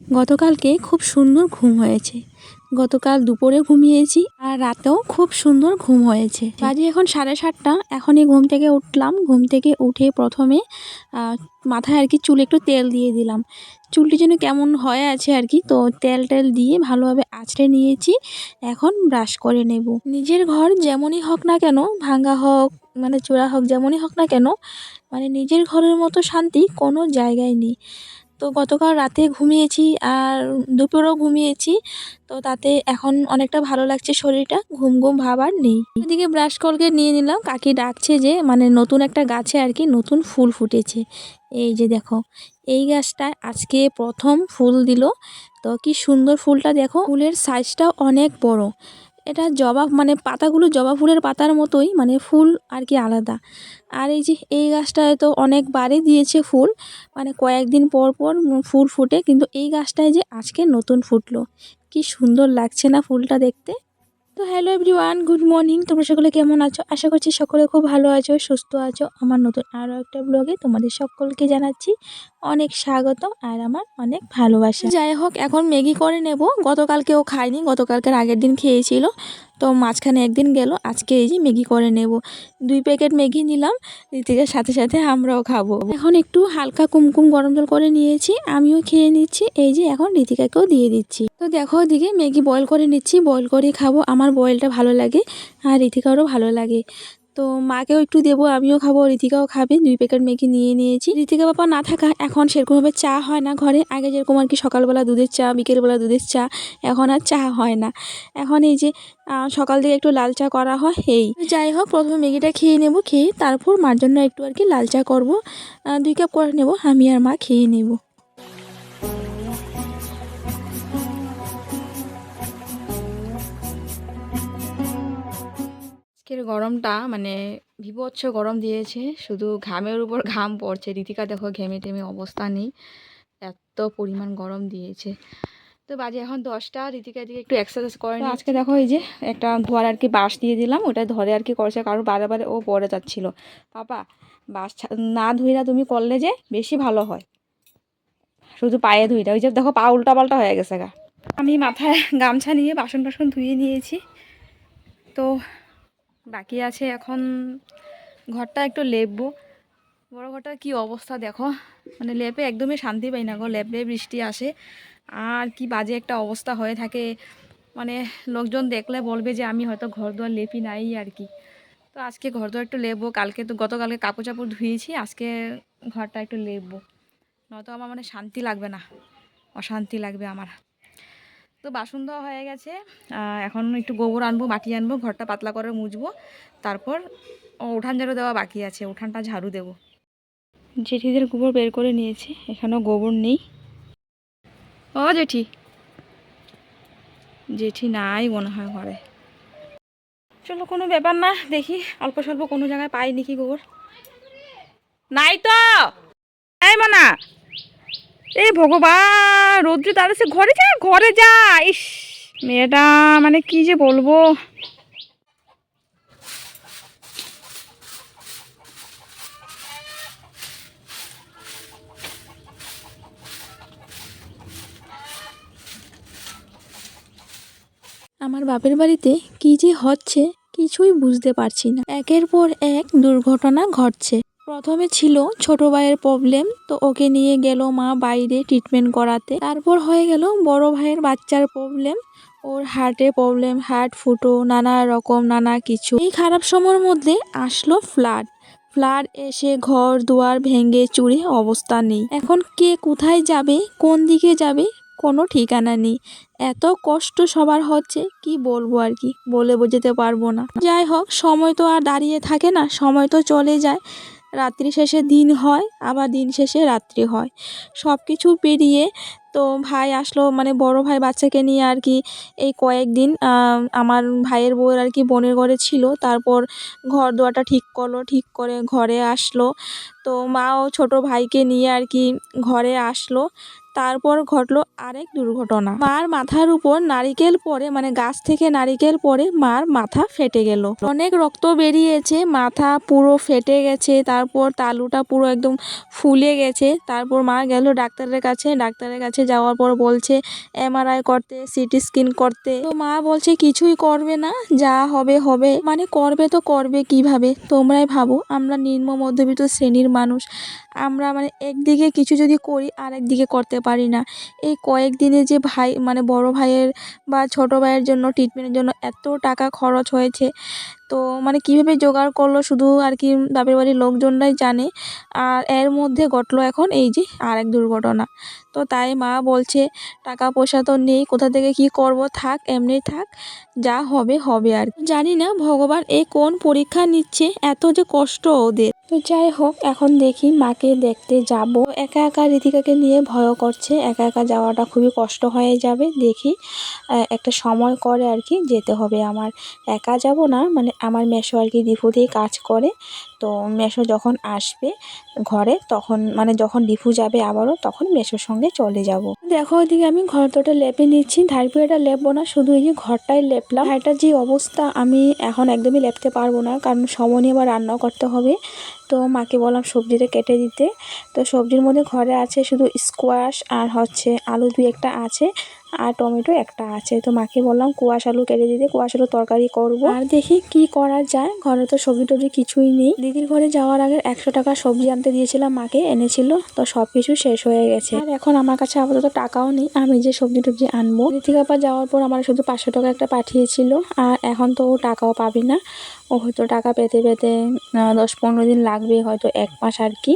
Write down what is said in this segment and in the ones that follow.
গতকালকে খুব সুন্দর ঘুম হয়েছে। গতকাল দুপুরে ঘুমিয়েছি আর রাতেও খুব সুন্দর ঘুম হয়েছে। বাজে এখন সাড়ে সাতটা, এখনই ঘুম থেকে উঠলাম। ঘুম থেকে উঠে প্রথমে মাথায় আর কি চুলে একটু তেল দিয়ে দিলাম। চুলটি যেন কেমন হয়ে আছে আর কি, তো তেল টেল দিয়ে ভালোভাবে আঁচড়ে নিয়েছি। এখন ব্রাশ করে নেব। নিজের ঘর যেমনই হোক না কেন, ভাঙ্গা হোক মানে চূড়া হোক, যেমনই হোক না কেন মানে নিজের ঘরের মতো শান্তি কোনো জায়গায় নেই। তো গতকাল রাতে ঘুমিয়েছি আর দুপুরেও ঘুমিয়েছি। তো তাতে এখন অনেকটা ভালো লাগছে শরীরটা, ঘুম ঘুম ভাব আর নেই। এদিকে ব্রাশ কলকে নিয়ে নিলাম, কাকি ডাকছে যে মানে নতুন একটা গাছে আর কি নতুন ফুল ফুটেছে। এই যে দেখো, এই গাছটায় আজকে প্রথম ফুল দিল। তো কি সুন্দর ফুলটা দেখো, ফুলের সাইজটাও অনেক বড়। এটা জবা মানে পাতাগুলো জবা ফুলের পাতার মতোই মানে ফুল আর কি আলাদা। আর এই যে এই গাছটায় তো অনেকবারই দিয়েছে ফুল মানে কয়েকদিন পর পর ফুল ফুটে, কিন্তু এই গাছটায় যে আজকে নতুন ফুটলো। কি সুন্দর লাগছে না ফুলটা দেখতে? তো হ্যালো এভরিওয়ান, গুড মর্নিং। তোমরা সকলে কেমন আছো? আশা করছি সকলে খুব ভালো আছো, সুস্থ আছো। আমার নতুন আরও একটা ব্লগে তোমাদের সকলকে জানাচ্ছি অনেক স্বাগত আর আমার অনেক ভালোবাসা। যাই হোক, এখন ম্যাগি করে নেব। গতকালকেও খাইনি গতকালকের আগের দিন খেয়েছিল। তো মাঝখানে একদিন গেল, আজকে এই যে ম্যাগি করে নেব। দুই প্যাকেট ম্যাগি নিলাম ঋতিকের সাথে সাথে আমরাও খাব। এখন একটু হালকা কুমকুম গরম জল করে নিয়েছি, আমিও খেয়ে নিচ্ছি, এই যে এখন ঋতিকাকেও দিয়ে দিচ্ছি। তো দেখো ওদিকে ম্যাগি বয়েল করে নিচ্ছি বয়েল করে খাব, আমার বয়েলটা ভালো লাগে আর ঋতিকারও ভালো লাগে। তো মাকেও একটু দেবো, আমিও খাব ঋতিকাও খাবে। দুই প্যাকেট ম্যাগি নিয়ে নিয়েছি। ঋতিকা বাবা না থাকা, এখন সেরকমভাবে চা হয় না ঘরে। আগে যেরকম আর কি সকালবেলা দুধের চা, বিকেলবেলা দুধের চা, এখন আর চা হয় না। এখন এই যে সকাল থেকে একটু লাল চা করা হয়, এই। যাই হোক, প্রথমে ম্যাগিটা খেয়ে নেব, খেয়ে তারপর মার জন্য একটু আর কি লাল চা করব। দুই কাপ করে নেব, আমি আর মা খেয়ে নেব। আজকের গরমটা মানে বিভৎস গরম দিয়েছে। শুধু ঘামের উপর ঘাম পড়ছে। রীতিকা দেখো ঘেমে টেমে অবস্থা নেই। এত পরিমাণ গরম দিয়েছে। তো বাজে এখন দশটা। রীতিকা দিকে একটু এক্সারসাইজ করে নিই। আজকে দেখো এই যে একটা ধোয়ার আর কি বাঁশ দিয়ে দিলাম। ওটা ধরে আর কি করছে কারণ বারে বারে ও পড়ে যাচ্ছিল। পাপা বাঁশ না ধুইরা তুমি করলে যে বেশি ভালো হয়। শুধু পায়ে ধুইটা ওই যে দেখো পা উল্টা পাল্টা হয়ে গেছে গা। আমি মাথায় গামছা নিয়ে বাসন টাসন ধুয়ে নিয়েছি। তো বাকি আছে এখন ঘরটা একটু লেপবো। বড় ঘরটার কি অবস্থা দেখো। মানে লেপে একদমই শান্তি পাই না গো, লেপে বৃষ্টি আসে। আর কি বাজে একটা অবস্থা হয়ে থাকে। মানে লোকজন দেখলে বলবে যে আমি হয়তো ঘর দুয়ার লেপি নাই আর কি। তো আজকে ঘর দুয়ার একটু লেপবো, কালকে তো গতকালকে কাপড় চাপড় ধুয়েছি, আজকে ঘরটা একটু লেপবো। নয়তো আমার মানে শান্তি লাগবে না, অশান্তি লাগবে আমার। তো বাসন ধোয়া হয়ে গেছে। এখন একটু গোবর আনব মাটি আনব ঘরটা পাতলা করে মুছবো। তারপর উঠান ঝাড়ু দেওয়া বাকি আছে উঠানটা ঝাড়ু দেবো। জেঠিদের গোবর বের করে নিয়েছি এখানেও গোবর নেই। ও জেঠি। জেঠি নাই মনে হয় ঘরে। চলো কোনো ব্যাপার না দেখি অল্প স্বল্প কোনো জায়গায় পাই নাকি গোবর। নাই তো! এই মানা! এই ভগবান, রৌদ্র দাঁড়াচ্ছে ঘরে যা ঘরে যা। ইস, মেয়েটা মানে কি যে বলব? আমার বাপের বাড়িতে কি যে হচ্ছে, কিছুই বুঝতে পারছি না। একের পর এক দুর্ঘটনা ঘটছে। প্রথমে ছিল ছোট ভাইয়ের প্রবলেম তো ওকে নিয়ে গেল মা বাইরে ট্রিটমেন্ট করাতে। তারপর হয়ে গেল বড় ভাইয়ের বাচ্চার প্রবলেম ওর হার্টে প্রবলেম হার্ট ফুটো, নানা রকম নানা কিছু। এই খারাপ সময়ের মধ্যে আসলো ফ্লাড ফ্লাড এসে ঘর দুয়ার ভেঙে চুরে অবস্থা নেই। এখন কে কোথায় যাবে, কোন দিকে যাবে, কোনো ঠিকানা নেই। এত কষ্ট সবার হচ্ছে, কি বলব আর কি, বলে বোঝাতে পারব না। যাই হোক, সময় তো আর দাঁড়িয়ে থাকে না, সময় তো চলে যায়। রাত্রি শেষে দিন হয়, আবার দিন শেষে রাত্রি হয়। সব কিছু পেরিয়ে তো ভাই আসলো মানে বড় ভাই বাচ্চাকে নিয়ে আর কি এই কয়েকদিন আমার ভাইয়ের বউয়ের আর কি বোনের ঘরে ছিল। তারপর ঘর দোয়াটা ঠিক করল, ঠিক করে ঘরে আসলো। তো মাও ছোট ভাইকে নিয়ে আর কি ঘরে আসলো। তারপর ঘটলো আরেক দুর্ঘটনা। মার মাথার উপর নারিকেল পরে মানে গাছ থেকে নারিকেল পরে মার মাথা ফেটে গেল। অনেক রক্ত বেরিয়েছে, মাথা পুরো ফেটে গেছে, তারপর তালুটা পুরো একদম ফুলে গেছে। তারপর মা গেল ডাক্তারের কাছে ডাক্তারের কাছে যাওয়ার পর বলছে, এমআরআই করতে, সিটি স্ক্যান করতে। তো মা বলছে, কিছুই করবে না, যা হবে হবে। মানে করবে তো করবে কীভাবে, তোমরাই ভাবো। আমরা নিম্ন মধ্যবিত্ত শ্রেণির মানুষ। আমরা মানে একদিকে কিছু যদি করি আর একদিকে করতে পারি না। এই কয়েকদিনে যে ভাই মানে বড় ভাইয়ের বা ছোট ভাইয়ের জন্য ট্রিটমেন্টের জন্য এত টাকা খরচ হয়েছে, তো মানে কীভাবে জোগাড় করল শুধু আর কি বাপের বাড়ির লোকজনরাই জানে। আর এর মধ্যে ঘটলো এখন এই যে আর এক দুর্ঘটনা। তো তাই মা বলছে, টাকা পয়সা তো নেই, কোথা থেকে কি করব? থাক, এমনি থাক, যা হবে হবে আর। জানি না ভগবান এ কোন পরীক্ষা নিচ্ছে, এত যে কষ্ট ওদের। তো যাই হোক, এখন দেখি মাকে দেখতে যাব। একা একা রীতিকাকে নিয়ে ভয় করছে। একা একা যাওয়াটা খুবই কষ্ট হয়ে যাবে। দেখি একটা সময় করে আর কি, যেতে হবে আমার। একা যাব না মানে আমার মেশো আর কি দীপুতেই কাজ করে। তো মেশো যখন আসবে ঘরে, তখন মানে যখন ডিফু যাবে আবারও, তখন মেশোর সঙ্গে চলে যাব। দেখো ওইদিকে আমি ঘর তোটা লেপে নিচ্ছি। ধারপিড়াটা লেপবো না, শুধু এই যে ঘরটাই লেপলাম। এটার যে অবস্থা, আমি এখন একদমই লেপতে পারব না, কারণ সময় নিয়ে আবার রান্নাও করতে হবে। তো মাকে বললাম সবজিটা কেটে দিতে। তো সবজির মধ্যে ঘরে আছে শুধু স্কোয়াশ আর হচ্ছে আলু দুই একটা আছে। আর টমেটো একটা আছে। তো মাকে বললাম, কুয়াশ আলু কেটে দিতে, কুয়াশ আলু তরকারি করব। আর দেখি কি করা যায়। ঘরে তো সবজি টবজি কিছুই নেই। দিদির ঘরে যাওয়ার আগে একশো টাকা সবজি আনতে দিয়েছিলাম, মাকে এনেছিল। তো সব কিছু শেষ হয়ে গেছে। আর এখন আমার কাছে আপাতত টাকাও নেই। আমি যে সবজি টবজি আনব। ঋতিকাপা যাওয়ার পর আমার শুধু পাঁচশো টাকা একটা পাঠিয়েছিল। আর এখন তো ও টাকাও পাবি না। ও হয়তো টাকা পেতে পেতে দশ পনেরো দিন লাগবে, হয়তো এক মাস আর কি।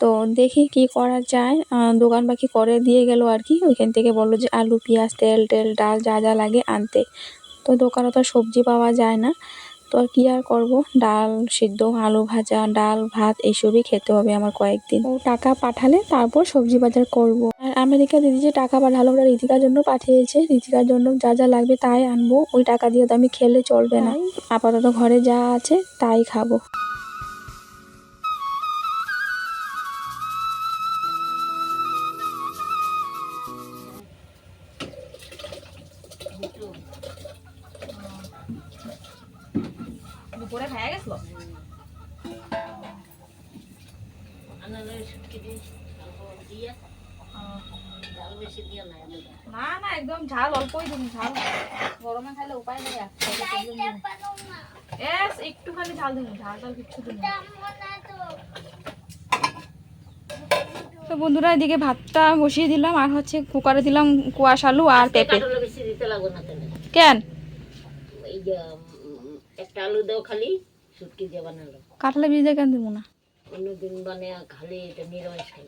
তো দেখি কি করা যায়। দোকান বাকি করে দিয়ে গেল আর কি। ওইখান থেকে বলল যে আলু পেঁয়াজ তেল টেল ডাল যা যা লাগে আনতে। তো দোকানে তো আর সবজি পাওয়া যায় না। তো আর কি আর করব? ডাল সিদ্ধ আলু ভাজা ডাল ভাত এইসবই খেতে হবে আমার কয়েকদিন। ও টাকা পাঠালে তারপর সবজি বাজার করব। আর আমেরিকা দিদি যে টাকা পাঠালো ওটা ঋতিকার জন্য পাঠিয়েছে। ঋতিকার জন্য যা যা লাগবে তাই আনব। ওই টাকা দিয়ে তো আমি খেলে চলবে না। আপাতত ঘরে যা আছে তাই খাব। দুপুরে খাইয়া গেছিল। না না একদম ঝাল অল্পই দিন ঝাল। গরমে খাইলে উপায় নেই। এস একটুখানি ঝাল দিন ঝাল টাল কিচ্ছু দিন তো বন্ধুরা এদিকে ভাতটা বসিয়ে দিলাম আর হচ্ছে কুকারে দিলাম কুয়াশ আলু আর পেঁপে। কেন? একটা আলু দাও খালি শুটকি দিয়ে বানালো। কাঁঠালে বীজ দিয়ে কেন দেবো না? অন্যদিন খালি এটা নিরামিষ খাই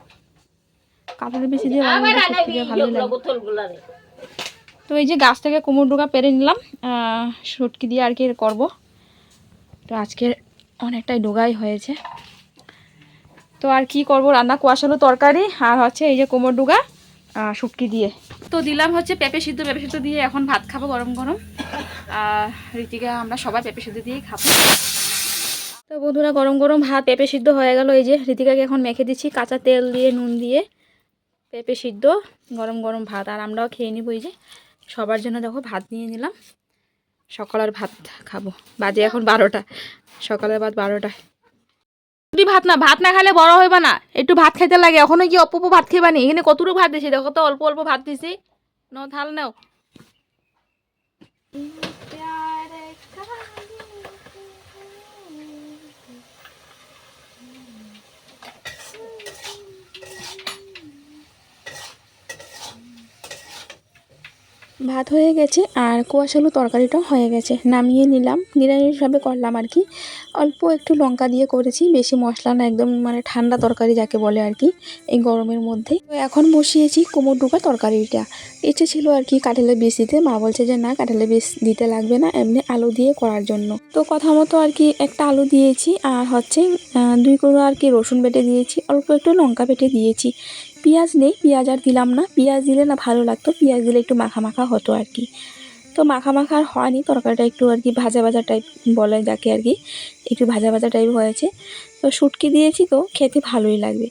কাঁঠালে দিয়ে আবার তো আনাবি এই যে গাছ থেকে কুমড়ো ডোকা পেরে নিলাম শুটকি দিয়ে আর কি করব। তো আজকে অনেকটাই ডোগাই হয়েছে। তো আর কি করব? রান্না কুয়াশালো তরকারি আর হচ্ছে এই যে কোমর ডুগা। শুটকি দিয়ে। তো দিলাম হচ্ছে পেঁপে সিদ্ধ পেঁপে সিদ্ধ দিয়ে এখন ভাত খাব গরম গরম। আর রীতিকা আমরা সবাই পেঁপে সিদ্ধ দিয়েই খাব। তো বন্ধুরা গরম গরম ভাত পেঁপে সিদ্ধ হয়ে গেল। এই যে রীতিকাকে এখন মেখে দিচ্ছি কাঁচা তেল দিয়ে নুন দিয়ে পেঁপে সিদ্ধ গরম গরম ভাত। আর আমরাও খেয়ে নিব এই যে। সবার জন্য দেখো ভাত নিয়ে নিলাম। সকালের ভাত খাব। বাজে এখন বারোটা। সকালের ভাত বারোটায়। যদি ভাত না ভাত না খাইলে বড় হইবা না। একটু ভাত খাইতে লাগে, এখনও কি অল্প ভাত খেবা নি? এখানে কতটুকু ভাত দিছি? দেখো তো, অল্প অল্প ভাত দিছি। নাও থাল নাও। ভাত হয়ে গেছে, আর কুয়াশালু তরকারিটাও হয়ে গেছে। নামিয়ে নিলাম, নিরামিষভাবে করলাম আর কি। অল্প একটু লঙ্কা দিয়ে করেছি, বেশি মশলা না, একদম মানে ঠান্ডা তরকারি যাকে বলে আর কি, এই গরমের মধ্যে। তো এখন বসিয়েছি কোমর ডুকা তরকারিটা। ইচ্ছে ছিল আর কি কাঁঠালের বীজ দিতে, মা বলছে যে না, কাঁঠালের বীজ দিতে লাগবে না, এমনি আলু দিয়ে করার জন্য। তো কথা মতো আর কি একটা আলু দিয়েছি, আর হচ্ছে দুই করে আর কি রসুন বেটে দিয়েছি, অল্প একটু লঙ্কা বেটে দিয়েছি। পেঁয়াজ নেই, পেঁয়াজ আর দিলাম না, পেঁয়াজ দিলে না ভালো লাগতো, পেঁয়াজ দিলে একটু মাখা মাখা হতো আর কি। তো মাখা মাখা আর হয়নি। তরকারিটা একটু আর কি ভাজা ভাজা টাইপ বলে যাকে আর কি। একটু ভাজা ভাজা টাইপ হয়েছে। তো শুটকি দিয়েছি তো খেতে ভালোই লাগবে।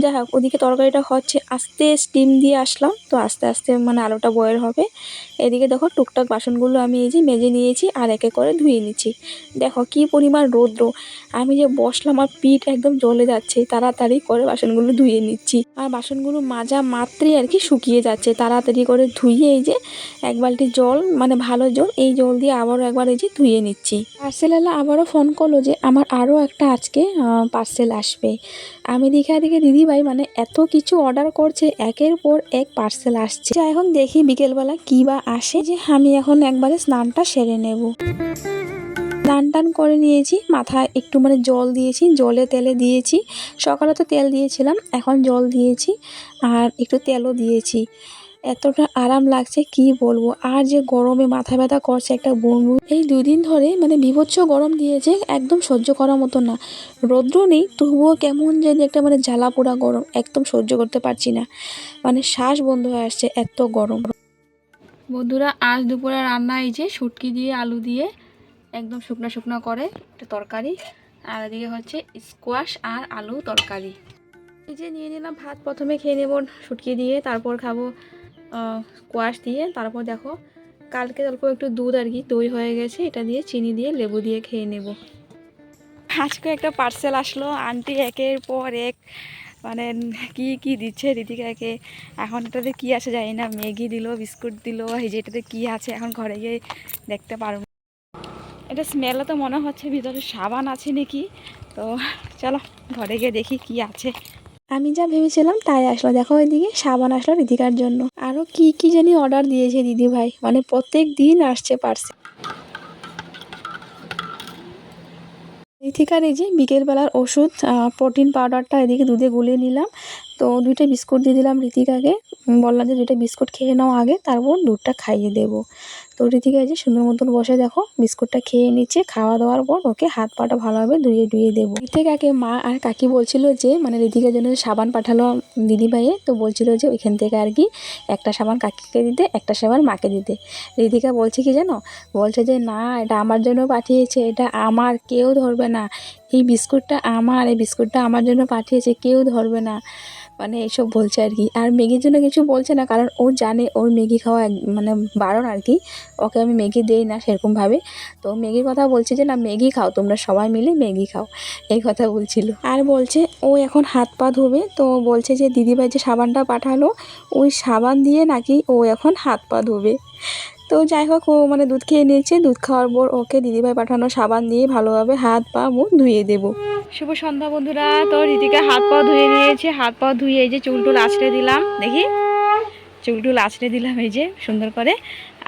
যাই হোক, ওদিকে তরকারিটা হচ্ছে আস্তে স্টিম দিয়ে আসলাম, তো আস্তে আস্তে মানে আলোটা বয়ের হবে। এদিকে দেখো টুকটাক বাসনগুলো আমি এই যে মেজে নিয়েছি আর একে করে ধুয়ে নিচ্ছি। দেখো কি পরিমাণ রৌদ্র, আমি যে বসলাম আর পিঠ একদম জ্বলে যাচ্ছে, তাড়াতাড়ি করে বাসনগুলো ধুয়ে নিচ্ছি। আর বাসনগুলো মাজা মাত্রই আর কি শুকিয়ে যাচ্ছে, তাড়াতাড়ি করে ধুয়ে এই যে এক বালতি জল মানে ভালো জল, এই জল দিয়ে আবারও একবার এই যে ধুয়ে নিচ্ছি। পার্সেলওয়ালা আবারও ফোন করল যে, আমার আরও একটা আজকে পার্সেল আসবে। আমি দেখে দিকে দিদিভাই মানে এত কিছু অর্ডার করছে, একের পর এক পার্সেল আসছে। এখন দেখি বিকেলবেলা কী বা আসে। যে আমি এখন একবারে স্নানটা সেরে নেব। স্নান টান করে নিয়েছি, মাথায় একটু মানে জল দিয়েছি, জলে তেলে দিয়েছি। সকালে তো তেল দিয়েছিলাম, এখন জল দিয়েছি আর একটু তেলও দিয়েছি। এতটা আরাম লাগছে, কি বলব? আর যে গরমে মাথা ব্যথা করছে একটা বমি এই দুদিন ধরে মানে বিভৎস গরম দিয়েছে, একদম সহ্য করার মতো না। রৌদ্র নেই, তবুও কেমন জানি একটা মানে জ্বালা পোড়া গরম, একদম সহ্য করতে পারছি না। মানে শ্বাস বন্ধ হয়ে আসছে এত গরম। বন্ধুরা, আজ দুপুরে রান্না এই যে শুটকি দিয়ে, আলু দিয়ে, একদম শুকনো শুকনো করে একটা তরকারি। আর এদিকে হচ্ছে স্কোয়াশ আর আলু তরকারি। এই যে নিয়ে নিলাম ভাত, প্রথমে খেয়ে নেব শুটকি দিয়ে, তারপর খাব স্কোয়াশ দিয়ে তারপর দেখো কালকে অল্প একটু দুধ আর কি, দই হয়ে গেছে, এটা দিয়ে চিনি দিয়ে লেবু দিয়ে খেয়ে নেব। আজকে একটা পার্সেল আসলো, আন্টি একের পর এক মানে কি কি দিচ্ছে রিতিকাকে? এখন এটাতে কি আছে জানি না, ম্যাগি দিল, বিস্কুট দিল, এই যে এটাতে কী আছে এখন ঘরে গিয়ে দেখতে পারব। এটা স্মেলও তো মনে হচ্ছে ভিতরে সাবান আছে নাকি? তো চলো ঘরে গিয়ে দেখি কি আছে। আমি যা ভেবেছিলাম তাই আসলো। দেখো ওইদিকে সাবান আসলো রিধিকার জন্য। আরও কি কি জানি অর্ডার দিয়েছে দিদি ভাই। মানে প্রত্যেক দিন আসছে পার্সেল রিতিকার এই যে বিকেলবেলার ওষুধ প্রোটিন পাউডারটা এদিকে দুধে গুলিয়ে নিলাম। তো দুইটা বিস্কুট দিয়ে দিলাম রিতিকাকে। উম, বললাম যে দুইটা বিস্কুট খেয়ে নাও আগে তারপর দুধটা খাইয়ে দেবো। তো এই যে সুন্দর মতন বসে দেখো বিস্কুটটা খেয়ে নিচ্ছে খাওয়া দাওয়ার পর ওকে হাত পাটা ভালোভাবে ধুয়ে ধুয়ে দেবো। রিতিকাকে মা আর কাকি বলছিল যে মানে রিতিকার জন্য সাবান পাঠালো দিদি ভাইয়ে তো বলছিল যে ওইখান থেকে আর কি একটা সাবান কাকিকে দিতে একটা সাবান মাকে দিতে। রিতিকা বলছে কি জানো? বলছে যে না এটা আমার জন্য পাঠিয়েছে এটা আমার কেউ ধরবে না। এই বিস্কুটটা আমার, এই বিস্কুটটা আমার জন্য পাঠিয়েছে, কেউ ধরবে না। মানে এইসব বলছে আর কি। আর ম্যাগির জন্য কিছু বলছে না, কারণ ও জানে ওর ম্যাগি খাওয়া মানে বারণ আর কি। ওকে আমি ম্যাগি দেই না সেরকমভাবে। তো ম্যাগির কথা বলছে যে, না, ম্যাগি খাও, তোমরা সবাই মিলে ম্যাগি খাও। এই কথা বলছিল। আর বলছে, ও এখন হাত পা ধোবে। তো বলছে যে, দিদিভাই যে সাবানটা পাঠালো, ওই সাবান দিয়ে নাকি ও এখন হাত পা ধোবে। তো যাই হোক ও মানে দুধ খেয়ে নিয়েছে। দুধ খাওয়ার পর ওকে দিদিভাই পাঠানো সাবান দিয়ে ভালোভাবে হাত পা মুখ ধুয়ে দেবো। শুভ সন্ধ্যা বন্ধুরা। তো রিতিকা হাত পা ধুয়ে নিয়েছে। হাত পা ধুয়ে এই যে চুল টুল আছড়ে দিলাম। দেখি। চুল টুল আছড়ে দিলাম এই যে সুন্দর করে।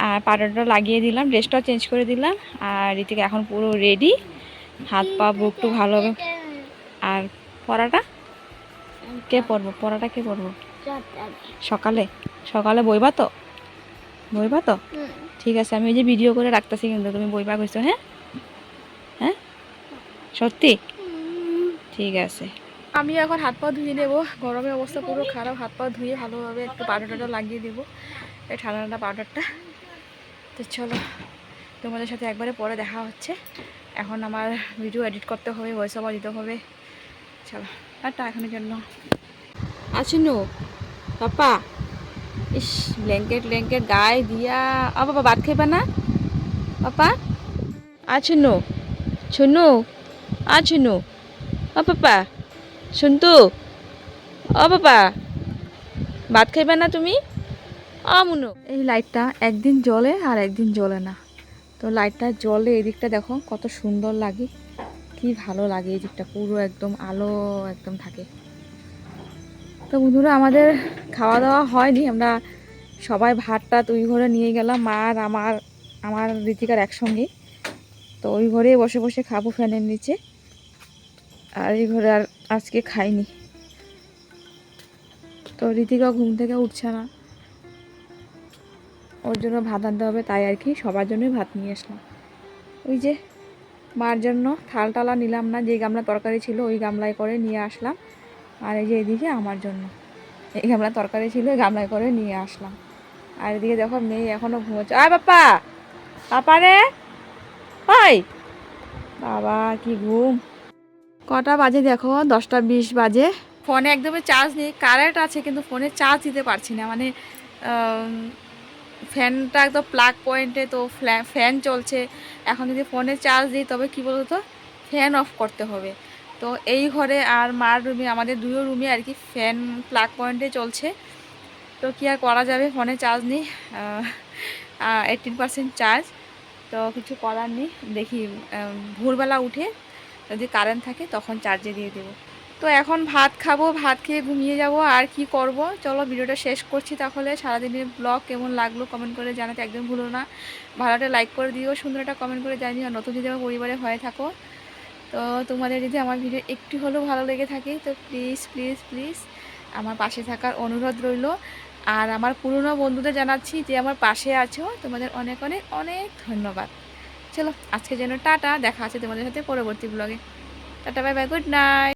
আর পাউডারটা লাগিয়ে দিলাম ড্রেসটাও চেঞ্জ করে দিলাম। আর রিতিকা এখন পুরো রেডি হাত পা বুক টু ভালোভাবে আর পরাটা? কে পরবো? পরাটা কে পরবো? সকালে? সকালে বইবা তো? বইবা তো? ঠিক আছে আমি ওই যে ভিডিও করে রাখতেছি কিন্তু তুমি বইবা কইছো হ্যাঁ? হ্যাঁ? সত্যি? ঠিক আছে। আমি এখন হাত পা ধুয়ে নেব গরমের অবস্থা পুরো খারাপ হাত পা ধুয়ে ভালোভাবে একটু পাউডারটা লাগিয়ে দেবো এই ঠান্ডা ঠান্ডা পাউডারটা। তো চলো তোমাদের সাথে একবারে পরে দেখা হচ্ছে। এখন আমার ভিডিও এডিট করতে হবে ভয়েস ওভার দিতে হবে। চলো টাটা এখনের জন্য। আছিনু পাপা। ইস ব্ল্যাঙ্কেট ব্ল্যাঙ্কেট গায়ে দিয়া। ও বাবা, ভাত খাইবা না? পাপা? আছিনু ছুনু। আছিনু ও পাপা? শুনতু ও পাপা? ভাত খাইবা না তুমি? অ মুনু। এই লাইটটা একদিন জ্বলে আর একদিন জ্বলে না। তো লাইটটা জ্বলে এই দিকটা দেখো, কত সুন্দর লাগে। কি ভালো লাগে এই দিকটা পুরো একদম আলো একদম থাকে। তো বন্ধুরা, আমাদের খাওয়া দাওয়া হয়নি। আমরা সবাই ভাতটা ওই ঘরে নিয়ে গেলাম, মা আর আমার আমার ঋতিকার একসঙ্গে। তো ওই ঘরে বসে বসে খাব ফ্যানের নিচে। আর এই ঘরে আর আজকে খাইনি। তো ঋতিকা ঘুম থেকে উঠছে না। ওর জন্য ভাত আনতে হবে, তাই আর কি সবার জন্যই ভাত নিয়ে আসলাম। ওই যে, মার জন্য থাল টালা নিলাম না, যে গামলা তরকারি ছিল ওই গামলায় করে নিয়ে আসলাম। আর এই যে এদিকে আমার জন্য। এই গামলা তরকারি ছিল গামলায় করে নিয়ে আসলাম। আর এদিকে দেখো মেয়ে এখনও ঘুমোচ্ছে। আয় বাপ্পা! পাপা রে! ওই! বাবা, কি ঘুম। কটা বাজে দেখো? দশটা বিশ বাজে। ফোনে একদমই চার্জ নেই কারেন্ট আছে, কিন্তু ফোনে চার্জ দিতে পারছি না। মানে ফ্যানটা একদম প্লাগ পয়েন্টে তো ফ্যান চলছে। এখন যদি ফোনে চার্জ দিই, তবে কী বলতো? ফ্যান অফ করতে হবে। তো এই ঘরে আর মার রুমে, আমাদের দুটো রুমে আর কি ফ্যান প্লাগ পয়েন্টে চলছে। তো কি আর করা যাবে? ফোনে চার্জ নেই এইটিন পার্সেন্ট চার্জ তো কিছু করার নেই। দেখি ভোরবেলা উঠে যদি কারেন্ট থাকে তখন চার্জে দিয়ে দেবো। তো এখন ভাত খাব, ভাত খেয়ে ঘুমিয়ে যাব। আর কি করব? চলো ভিডিওটা শেষ করছি তাহলে। সারাদিনের ব্লগ কেমন লাগল কমেন্ট করে জানাতে একদম ভুলো না। ভালোটা লাইক করে দিও সুন্দর একটা কমেন্ট করে জানিও। নতুন যদি আমার পরিবারে হয়ে থাকো তো তোমাদের যদি আমার ভিডিও একটু হলেও ভালো লেগে থাকে, তো প্লিজ প্লিজ প্লিজ আমার পাশে থাকার অনুরোধ রইল। আর আমার পুরনো বন্ধুদের জানাচ্ছি যে আমার পাশে আছো, তোমাদের অনেক অনেক অনেক ধন্যবাদ। চলো, আজকে যেন টাটা, দেখা আছে তোমাদের সাথে পরবর্তী ব্লগে tata bye bye good night